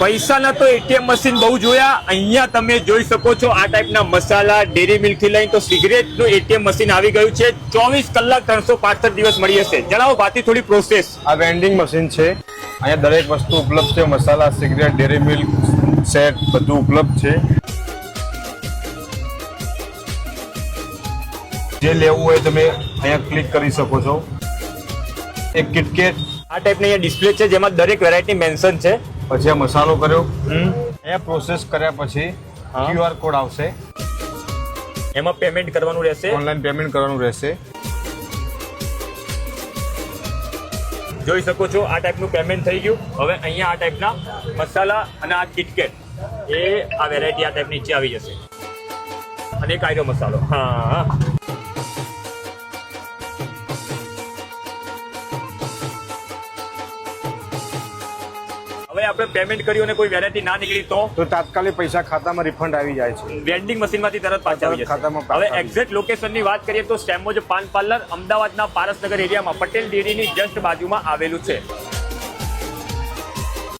પૈસાના તો ATM machine બહુ જોયા. અહીંયા તમે જોઈ શકો છો આ ટાઈપના મસાલા ડેરી મિલ્કથી લઈને તો સિગરેટનું એટીએમ મશીન આવી ગયું છે. ચોવીસ કલાક ત્રણસો પાસઠ દિવસ મળી હશે. જણાવો બાકી થોડી પ્રોસેસ આ વેન્ડિંગ મશીન છે. અહીંયા દરેક વસ્તુ ઉપલબ્ધ છે. Masala cigarette dairy milk set બધું ઉપલબ્ધ છે. જે લેવું હોય તમે અહીંયા ક્લિક કરી શકો છો. એક કિટકેટ આ ટાઈપની અહીંયા ડિસ્પ્લે છે જેમાં દરેક વેરાયટી મેન્શન છે. પછી આ મસાલો કર્યો. અહીંયા પ્રોસેસ કર્યા પછી ક્યુઆર કોડ આવશે. એમાં પેમેન્ટ કરવાનું રહેશે? ઓનલાઈન પેમેન્ટ કરવાનું રહેશે. જોઈ શકો છો આ ટાઈપનું પેમેન્ટ થઈ ગયું. હવે અહીંયા આ ટાઈપના મસાલા અને આ કિટકેટ એ આ વેરાયટી આ ટાઈપ નીચે આવી જશે. અને એક આયરો મસાલો. હા. હવે આપણે પેમેન્ટ કર્યું અને કોઈ વેરાયટી ના નીકળી તો? તો તાત્કાલિક પૈસા ખાતામાં રિફંડ આવી જાય છે. વેન્ડિંગ મશીનમાંથી તરત પાછા આવી ખાતામાં હવે એક્ઝેક્ટ લોકેશનની વાત કરીએ તો સ્ટેમોજ પાન પાર્લર અમદાવાદના પારસનગર એરિયામાં પટેલ ડેરીની જસ્ટ બાજુમાં આવેલું છે.